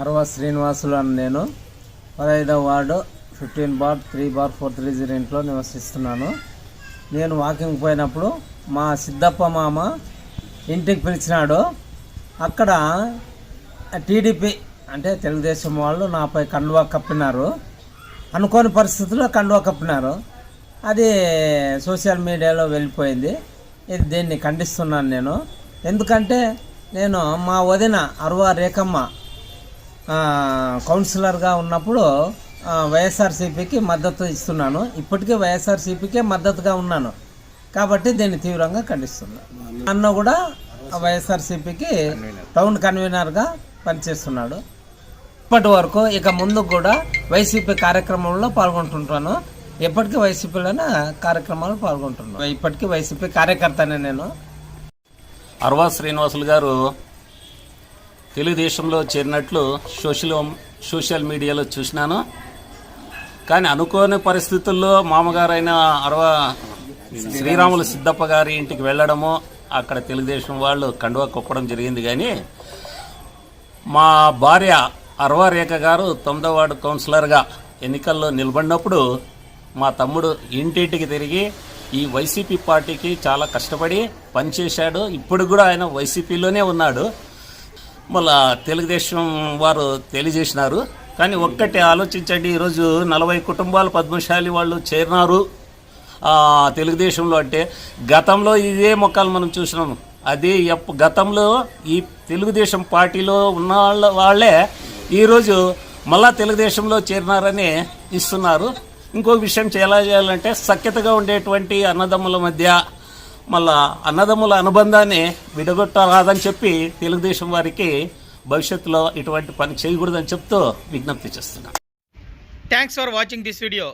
అరవ శ్రీనివాసులు అని నేను పదహైదవ ward fifteen bar three bar four three zero ఇంట్లో నివసిస్తున్నాను. నేను వాకింగ్ పోయినప్పుడు మా సిద్ధప్ప మామ ఇంటికి పిలిచినాడు. అక్కడ టీడీపీ అంటే తెలుగుదేశం వాళ్ళు నాపై కండువా కప్పినారు. అనుకోని పరిస్థితుల్లో కండువా కప్పినారు. అది సోషల్ మీడియాలో వెళ్ళిపోయింది. ఇది దీన్ని ఖండిస్తున్నాను నేను. ఎందుకంటే నేను మా వదిన అరవ రేఖమ్మ కౌన్సిలర్గా ఉన్నప్పుడు వైఎస్ఆర్సీపీకి మద్దతు ఇస్తున్నాను. ఇప్పటికీ వైఎస్ఆర్సీపీకే మద్దతుగా ఉన్నాను. కాబట్టి దీన్ని తీవ్రంగా ఖండిస్తున్నాను. అన్న కూడా వైఎస్ఆర్సీపీకి టౌన్ కన్వీనర్గా పనిచేస్తున్నాడు. ఇప్పటి వరకు ఇక ముందు కూడా వైసీపీ కార్యక్రమంలో పాల్గొంటుంటాను. ఎప్పటికీ వైసీపీలోనే కార్యక్రమాలు పాల్గొంటున్నాను. ఇప్పటికీ వైసీపీ కార్యకర్తనే నేను. అరవా శ్రీనివాసులు గారు తెలుగుదేశంలో చేరినట్లు సోషల్ సోషల్ మీడియాలో చూసినాను. కానీ అనుకోని పరిస్థితుల్లో మామగారైన అరవ శ్రీరాములు సిద్ధప్ప గారి ఇంటికి వెళ్ళడము అక్కడ తెలుగుదేశం వాళ్ళు కండువా కొప్పడం జరిగింది కానీ మా భార్య అరవారేఖ గారు తొమ్మిదో వార్డు కౌన్సిలర్గా ఎన్నికల్లో నిలబడినప్పుడు మా తమ్ముడు ఇంటింటికి తిరిగి ఈ వైసీపీ పార్టీకి చాలా కష్టపడి పనిచేశాడు. ఇప్పుడు కూడా ఆయన వైసీపీలోనే ఉన్నాడు. మళ్ళా తెలుగుదేశం వారు తెలియజేసినారు. కానీ ఒక్కటి ఆలోచించండి ఈరోజు నలభై కుటుంబాలు పద్మశాలి వాళ్ళు చేరినారు. తెలుగుదేశంలో అంటే గతంలో ఇదే మొక్కలు మనం చూసినాము. అది ఎప్ప- గతంలో ఈ తెలుగుదేశం పార్టీలో ఉన్న వాళ్ళ వాళ్ళే ఈరోజు మళ్ళా తెలుగుదేశంలో చేరినారని ఇస్తున్నారు. ఇంకో విషయం ఎలా చేయాలంటే సఖ్యతగా ఉండేటువంటి అన్నదమ్ముల మధ్య మళ్ళా అన్నదమ్ముల అనుబంధాన్ని విడగొట్టరాదని చెప్పి తెలుగుదేశం వారికి భవిష్యత్తులో ఇటువంటి పని చేయకూడదని చెప్తూ విజ్ఞప్తి చేస్తున్నాను thanks for watching this video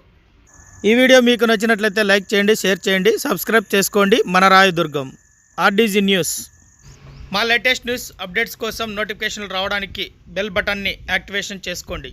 ఈ వీడియో మీకు నచ్చినట్లయితే లైక్ చేయండి షేర్ చేయండి సబ్స్క్రైబ్ చేసుకోండి. మన రాయదుర్గం ఆర్డీజీ న్యూస్ మా లేటెస్ట్ న్యూస్ అప్డేట్స్ కోసం నోటిఫికేషన్లు రావడానికి బెల్ బటన్ని యాక్టివేషన్ చేసుకోండి.